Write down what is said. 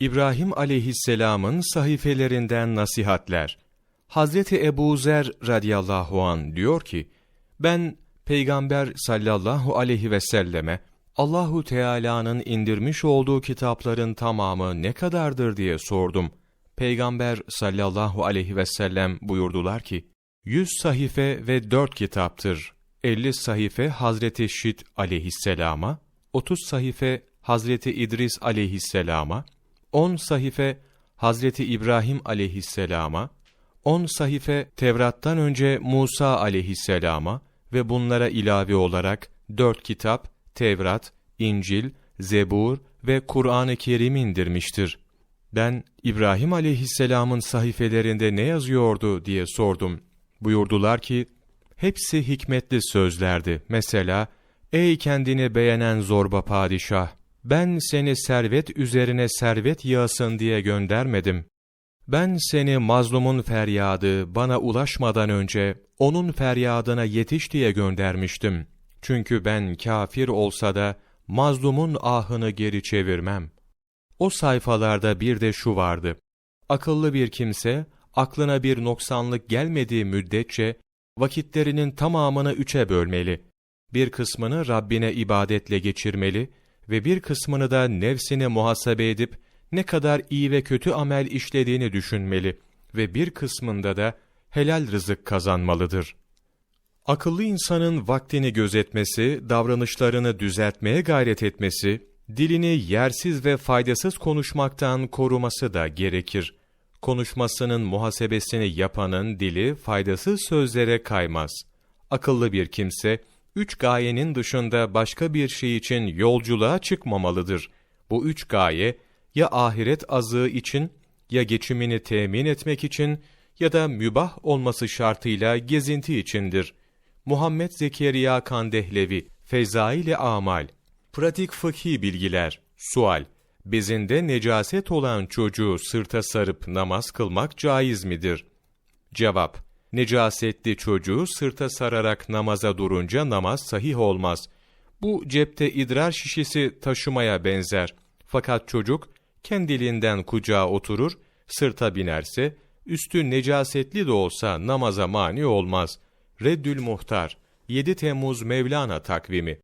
İbrahim aleyhisselamın sahifelerinden nasihatler. Hazreti Ebu Zer radıyallahu an diyor ki, ben Peygamber sallallahu aleyhi ve selleme Allahu Teala'nın indirmiş olduğu kitapların tamamı ne kadardır diye sordum. Peygamber sallallahu aleyhi ve sellem buyurdular ki, 100 sahife ve 4 kitaptır. 50 sahife Hazreti Şit aleyhisselama, 30 sahife Hazreti İdris aleyhisselama, 10 sahife Hazreti İbrahim aleyhisselama, 10 sahife Tevrat'tan önce Musa aleyhisselama ve bunlara ilave olarak 4 kitap Tevrat, İncil, Zebur ve Kur'an-ı Kerim indirmiştir. Ben İbrahim aleyhisselamın sahifelerinde ne yazıyordu diye sordum. Buyurdular ki, hepsi hikmetli sözlerdi. Mesela, ey kendini beğenen zorba padişah, ben seni servet üzerine servet yağsın diye göndermedim. Ben seni mazlumun feryadı bana ulaşmadan önce onun feryadına yetiş diye göndermiştim. Çünkü ben kafir olsa da mazlumun ahını geri çevirmem. O sayfalarda bir de şu vardı. Akıllı bir kimse, aklına bir noksanlık gelmediği müddetçe, vakitlerinin tamamını üçe bölmeli. Bir kısmını Rabbine ibadetle geçirmeli ve bir kısmını da nefsine muhasebe edip, ne kadar iyi ve kötü amel işlediğini düşünmeli ve bir kısmında da helal rızık kazanmalıdır. Akıllı insanın vaktini gözetmesi, davranışlarını düzeltmeye gayret etmesi, dilini yersiz ve faydasız konuşmaktan koruması da gerekir. Konuşmasının muhasebesini yapanın dili faydasız sözlere kaymaz. Akıllı bir kimse, üç gayenin dışında başka bir şey için yolculuğa çıkmamalıdır. Bu üç gaye, ya ahiret azığı için, ya geçimini temin etmek için, ya da mübah olması şartıyla gezinti içindir. Muhammed Zekeriya Kandehlevi, Fezail-i Amal, Pratik Fıkhi Bilgiler, Sual, bezinde necaset olan çocuğu sırta sarıp namaz kılmak caiz midir? Cevap, necasetli çocuğu sırta sararak namaza durunca namaz sahih olmaz. Bu cepte idrar şişesi taşımaya benzer. Fakat çocuk kendiliğinden kucağa oturur, sırta binerse, üstü necasetli de olsa namaza mani olmaz. Reddül Muhtar 7 Temmuz Mevlana takvimi